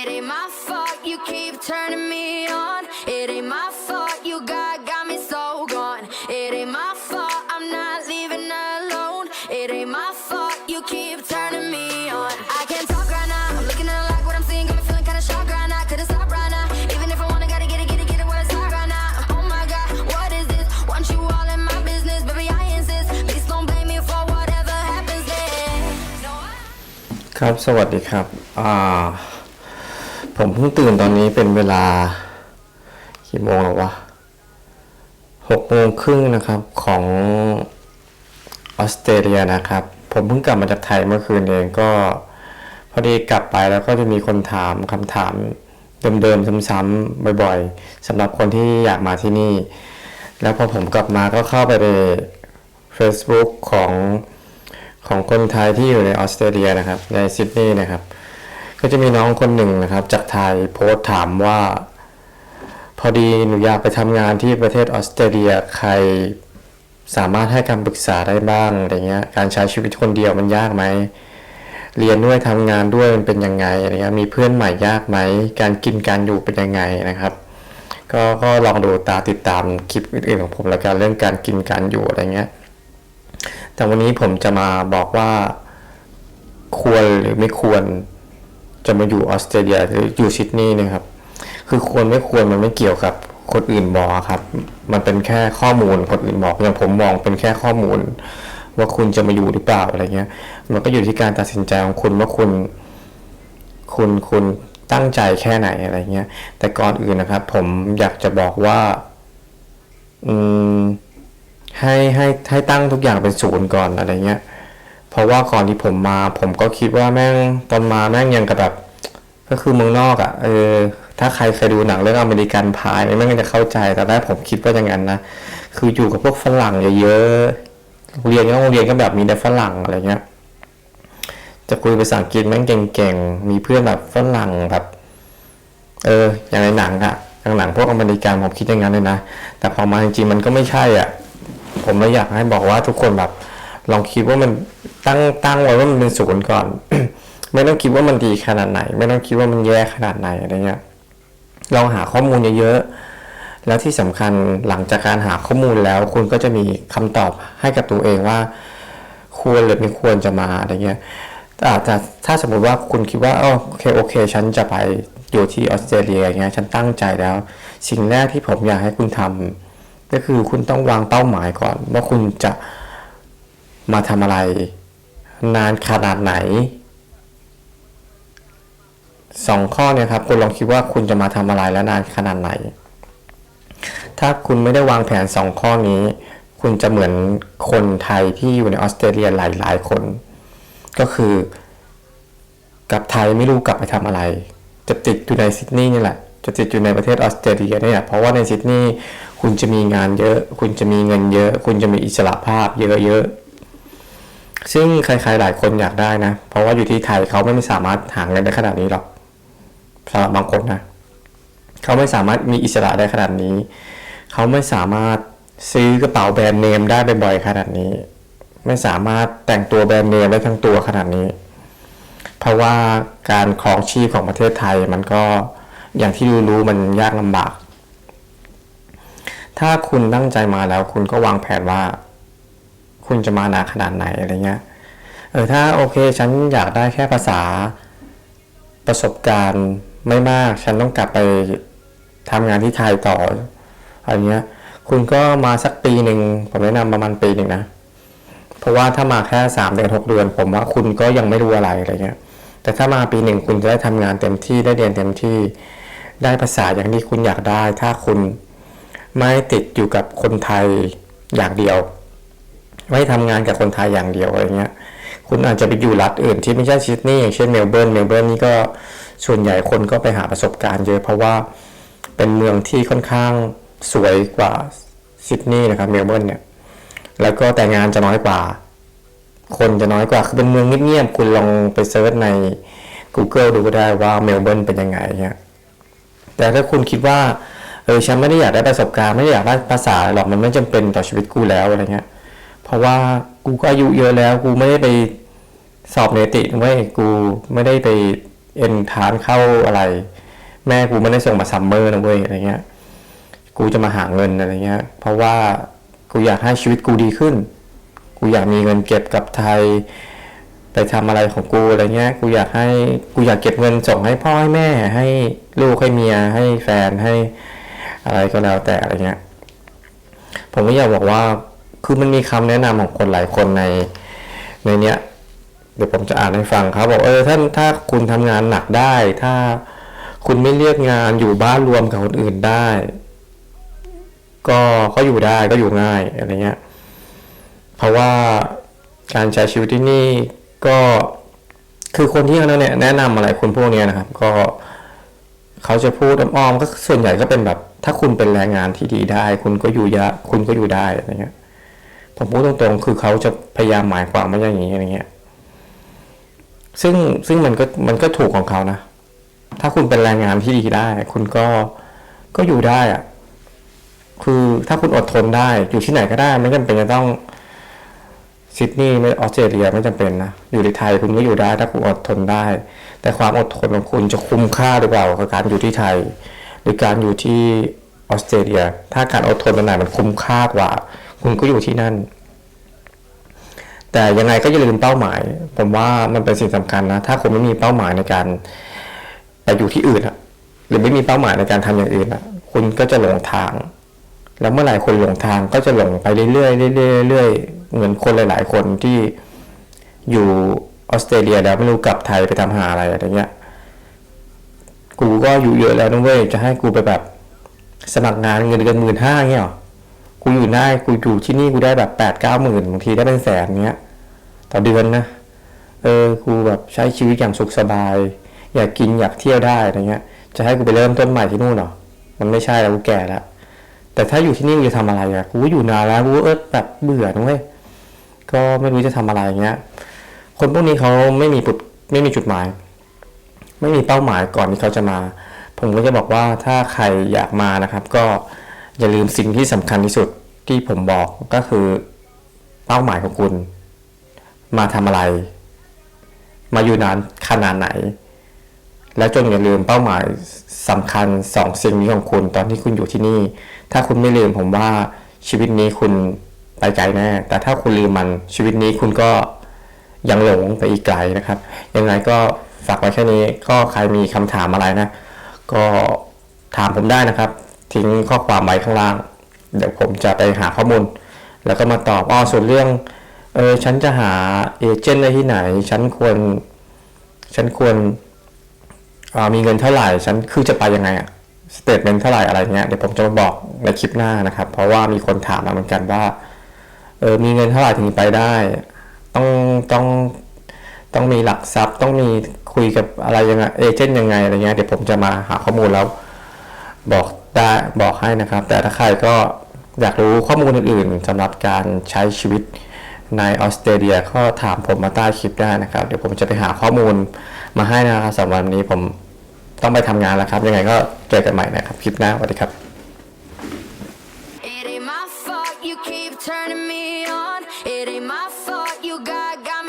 It ain't my fault you keep turning me on. It ain't my fault you got got me so gone. It ain't my fault I'm not leaving alone. It ain't my fault you keep turning me on. I can't talk right now. I'm looking at like what I'm seeing. Got me feeling kinda shocked right now. Couldn't stop right now. Even if I wanna, gotta get it, get it, get it where it's hot right now. Oh my God, what is this? Want you all in my business, baby? I insist. Please don't blame me for whatever happens next. ครับ สวัสดีครับ ผมเพิ่งตื่นตอนนี้เป็นเวลากี่โมงแล้ววะหกโมงครึ่งนะครับของออสเตรเลียนะครับ ผมเพิ่งกลับมาจากไทยเมื่อคืนเองก็ พอดีกลับไปแล้วก็จะมีคนถามคำถามเดิมๆซ้ำๆบ่อยๆสำหรับคนที่อยากมาที่นี่ แล้วพอผมกลับมาก็เข้าไปใน Facebook ของของคนไทยที่อยู่ในออสเตรเลียนะครับ ในซิดนีย์นะครับ ก็จะมีน้องคนหนึ่งนะครับ จากไทยโพสต์ถามว่า พอดีหนูอยากไปทำงานที่ประเทศออสเตรเลียใครสามารถให้คำปรึกษาได้บ้างอะไรเงี้ยการใช้ชีวิตคนเดียวมันยากไหมเรียนด้วยทำงานด้วยมันเป็นยังไงอะไรเงี้ยมีเพื่อนใหม่ยากไหมการกินการอยู่เป็นยังไงนะครับก็ก็ลองดูตาติดตามคลิปอื่นๆของผมแล้วกันเรื่องการกินการอยู่อะไรเงี้ยแต่วันนี้ผมจะมาบอกว่า ควรหรือไม่ควร จะมาอยู่ออสเตรเลียหรืออยู่ซิดนีย์นะครับ คือควรไม่ควรมันไม่เกี่ยวกับคนอื่นบอกครับ มันเป็นแค่ข้อมูลคนอื่นบอกอย่างผมมองเป็นแค่ข้อมูล ว่าคุณจะมาอยู่หรือเปล่าอะไรเงี้ย มันก็อยู่ที่การตัดสินใจของคุณว่าคุณ คุณคุณตั้งใจแค่ไหนอะไรเงี้ย แต่ก่อนอื่นนะครับ ผมอยากจะบอกว่า อืมให้ให้ให้ตั้งทุกอย่างเป็นศูนย์ก่อนอะไรเงี้ย เพราะว่าก่อนที่ผมมา ผมก็คิดว่าแม่งตอนมาแม่งยังกับแบบ ก็คือเมืองนอกอะ่ะเออถ้าใครเคยดูหนังเรื่องอเมริกันพายแม่งจะเข้าใจแต่แรกผมคิดว่าอย่างนั้นนะคืออยู่กับพวกฝรั่งเยอะๆเรียนก็ต้องเรียนก็แบบมีแต่ฝรั่งอะไรเงี้ยจะคุยภาษาอังกฤษแม่งเก่งๆ มีเพื่อนแบบฝรั่งแบบ เออ อย่างในหนังอะอย่างหนังพวกอเมริกันผมคิดอย่างนั้นเลยนะ แต่พอมาจริงๆมันก็ไม่ใช่อะ ผมเลยอยากให้บอกว่าทุกคนแบบ ลองคิดว่ามันตั้งตั้งไว้ว่ามันเป็นศูนย์ก่อน ไม่ต้องคิดว่ามันดีขนาดไหน ไม่ต้องคิดว่ามันแย่ขนาดไหนอะไรเงี้ยลองหาข้อมูลเยอะๆแล้วที่สำคัญหลังจากการหาข้อมูลแล้วคุณก็จะมีคำตอบให้กับตัวเองว่า ควรหรือไม่ควรจะมาอะไรเงี้ยอาจจะถ้าสมมติว่าคุณคิดว่าโอเคโอเค ฉันจะไปอยู่ที่ออสเตรเลียอย่างเงี้ยฉันตั้งใจแล้ว สิ่งแรกที่ผมอยากให้คุณทำก็คือคุณต้องวางเป้าหมายก่อน ว่าคุณจะ มาทำอะไร นานขนาดไหนสองข้อเนี่ยครับคุณลองคิดว่าคุณจะมาทำอะไรและนานขนาดไหน ถ้าคุณไม่ได้วางแผนสองข้อนี้ คุณจะเหมือนคนไทยที่อยู่ในออสเตรเลียหลายๆคน ก็คือกลับไทยไม่รู้กลับไปทำอะไร จะติดอยู่ในซิดนีย์นี่แหละจะติดอยู่ในประเทศออสเตรเลียเนี่ยเพราะว่าในซิดนีย์คุณจะมีงานเยอะ คุณจะมีเงินเยอะ คุณจะมีอิสระภาพเยอะ ซึ่งใครๆหลายคนอยากได้นะ เพราะว่าอยู่ที่ไทยเขาไม่สามารถหาเงินได้ขนาดนี้หรอกสำหรับบางคนนะเขาไม่สามารถมีอิสระได้ขนาดนี้ เขาไม่สามารถซื้อกระเป๋าแบรนด์เนมได้บ่อยๆขนาดนี้ ไม่สามารถแต่งตัวแบรนด์เนมได้ทั้งตัวขนาดนี้ เพราะว่าการครองชีพของประเทศไทยมันก็อย่างที่รู้ๆมันยากลำบาก ถ้าคุณตั้งใจมาแล้วคุณก็วางแผนว่า คุณจะมาหนาขนาดไหนอะไรเงี้ยเออถ้าโอเคฉันอยากได้แค่ภาษาประสบการณ์ไม่มาก ฉันต้องกลับไปทำงานที่ไทยต่ออะไรเงี้ย คุณก็มาสักปีหนึ่งผมแนะนำประมาณปีหนึ่งนะ เพราะว่าถ้ามาแค่สามเดือนหกเดือน ผมว่าคุณก็ยังไม่รู้อะไรอะไรเงี้ย แต่ถ้ามาปีหนึ่งคุณจะได้ทำงานเต็มที่ได้เรียนเต็มที่ได้ภาษาอย่างที่คุณอยากได้ ถ้าคุณไม่ติดอยู่กับคนไทยอย่างเดียว ไม่ทำงานกับคนไทยอย่างเดียวอะไรเงี้ย คุณอาจจะไปอยู่รัฐอื่นที่ไม่ใช่ซิดนีย์อย่างเช่นเมลเบิร์นเมลเบิร์นนี่ก็ส่วนใหญ่คนก็ไปหาประสบการณ์เยอะเพราะว่าเป็นเมืองที่ค่อนข้างสวยกว่าซิดนีย์นะครับเมลเบิร์นเนี่ยแล้วก็แต่งานจะน้อยกว่า คนจะน้อยกว่าคือเป็นเมืองเงียบๆคุณลองไปเซิร์ชใน Google ดูก็ได้ว่าเมลเบิร์นเป็นยังไงเนี่ยแต่ถ้าคุณคิดว่าเออฉันไม่ได้อยากได้ประสบการณ์ไม่ได้อยากได้ภาษาหรอกมันไม่จำเป็นต่อชีวิตกูแล้วอะไรเงี้ย เพราะว่ากูก็อายุเยอะแล้ว กูไม่ได้ไปสอบเนติเว้ยกูไม่ได้ไปเอ็นทานเข้าอะไร แม่กูไม่ได้ส่งมาซัมเมอร์นะเว้ยอะไรเงี้ย กูจะมาหาเงินอะไรเงี้ย เพราะว่ากูอยากให้ชีวิตกูดีขึ้น กูอยากมีเงินเก็บกับไทยไปทำอะไรของกูอะไรเงี้ย กูอยากให้กูอยากเก็บเงินส่งให้พ่อให้แม่ให้ลูกให้เมียให้แฟนให้อะไรก็แล้วแต่อะไรเงี้ย ผมก็อยากบอกว่า คือมันมีคำแนะนำของคนหลายคนในในเนี้ยเดี๋ยวผมจะอ่านให้ฟังครับบอกเออท่านถ้าคุณทำงานหนักได้ ถ้าคุณไม่เรียกงานอยู่บ้านรวมกับคนอื่นได้ ก็ก็อยู่ได้ก็อยู่ง่ายอะไรเงี้ยเพราะว่าการใช้ชีวิตที่นี่ก็คือคนที่เขาเนี่ยแนะนำอะไรคนพวกเนี้ยนะครับ ก็เขาจะพูดอ้อมๆก็ส่วนใหญ่ก็เป็นแบบ ถ้าคุณเป็นแรงงานที่ดีได้ คุณก็อยู่ยะคุณก็อยู่ได้อะไรเงี้ย ผมพูดตรงๆ คือเขาจะพยายามหมายความว่าอย่างนี้อะไรเงี้ย ซึ่งซึ่งมันก็มันก็ถูกของเขานะ ถ้าคุณเป็นแรงงานที่ดีได้ คุณก็ก็อยู่ได้อะคือถ้าคุณอดทนได้ อยู่ที่ไหนก็ได้ ไม่จำเป็นจะต้องซิดนีย์ไม่ออสเตรเลียไม่จำเป็นนะอยู่ในไทยคุณก็อยู่ได้ ถ้าคุณอดทนได้ แต่ความอดทนของคุณจะคุ้มค่าหรือเปล่ากับการอยู่ที่ไทย หรือการอยู่ที่ออสเตรเลีย ถ้าการอดทนอันไหนมันคุ้มค่ากว่า คุณก็อยู่ที่นั่น แต่ยังไงก็อย่าลืมเป้าหมาย ผมว่ามันเป็นสิ่งสำคัญนะ ถ้าคุณไม่มีเป้าหมายในการไปอยู่ที่อื่นอะหรือไม่มีเป้าหมายในการทำอย่างอื่นอะคุณก็จะหลงทาง แล้วเมื่อไหร่คนหลงทางก็จะหลงไปเรื่อยๆเรื่อยๆเรื่อยๆเหมือนคนหลาย ๆ คนที่อยู่ออสเตรเลียแล้วไม่รู้กลับไทยไปทำหาอะไรอะไรเงี้ย กูก็อยู่เยอะแล้วนะเว้ยจะให้กูไปแบบสมัครงานเงินเดือนหมื่นห้าเงี้ยหรอ กูอยู่ได้กูอยู่ที่นี่กูได้แบบแปดเก้าหมื่นบางทีได้เป็นแสนเงี้ย ต่อเดือนนะเออกูแบบใช้ชีวิตอย่างสุขสบาย อยากกินอยากเที่ยวได้อะไรเงี้ย จะให้กูไปเริ่มต้นใหม่ที่นู่นเหรอมันไม่ใช่แล้วกูแก่แล้วแต่ถ้าอยู่ที่นี่กูจะทำอะไรอะกูอยู่นานแล้วกูเออแบบเบื่อนะเว้ยก็ไม่รู้จะทำอะไรเงี้ย คนพวกนี้เขาไม่มีจุดไม่มีจุดหมาย ไม่มีเป้าหมายก่อนที่เขาจะมา ผมก็จะบอกว่าถ้าใครอยากมานะครับ ก็ อย่าลืมสิ่งที่สำคัญที่สุดที่ผมบอกก็คือ เป้าหมายของคุณ มาทำอะไร มาอยู่นานขนาดไหน และจงอย่าลืมเป้าหมายสำคัญสองสิ่งนี้ของคุณตอนที่คุณอยู่ที่นี่ ถ้าคุณไม่ลืมผมว่าชีวิตนี้คุณไปไกลแน่แต่ถ้าคุณลืมมันชีวิตนี้คุณก็ยังหลงไปอีกไกลนะครับ ยังไงก็ฝากไว้แค่นี้ก็ใครมีคำถามอะไรนะ ก็ถามผมได้นะครับ ทิ้งข้อความไว้ข้างล่าง เดี๋ยวผมจะไปหาข้อมูล แล้วก็มาตอบอ้อส่วนเรื่องเออฉันจะหาเอเจนต์ได้ที่ไหน ฉันควร ฉันควรมีเงินเท่าไหร่ ฉันคือจะไปยังไงอะสเตทเมนต์เท่าไหร่อะไรเงี้ย เดี๋ยวผมจะมาบอกในคลิปหน้านะครับ เพราะว่ามีคนถามมาเหมือนกันว่า เออ มีเงินเท่าไหร่ถึงไปได้ ต้อง ต้อง ต้องมีหลักทรัพย์ ต้องมีคุยกับอะไรยังไง เอเจนต์ยังไงอะไรเงี้ย เดี๋ยวผมจะมาหาข้อมูลแล้วบอก ได้บอกให้นะครับ แต่ถ้าใครก็อยากรู้ข้อมูลอื่นๆสำหรับการใช้ชีวิตในออสเตรเลียก็ถามผมมาใต้คลิปได้นะครับ เดี๋ยวผมจะไปหาข้อมูลมาให้นะครับสำหรับวันนี้ผมต้องไปทำงานแล้วครับ ยังไงก็เจอกันใหม่นะครับ คลิปหน้าสวัสดีครับ you keep turning me on. It ain't my fault you got got.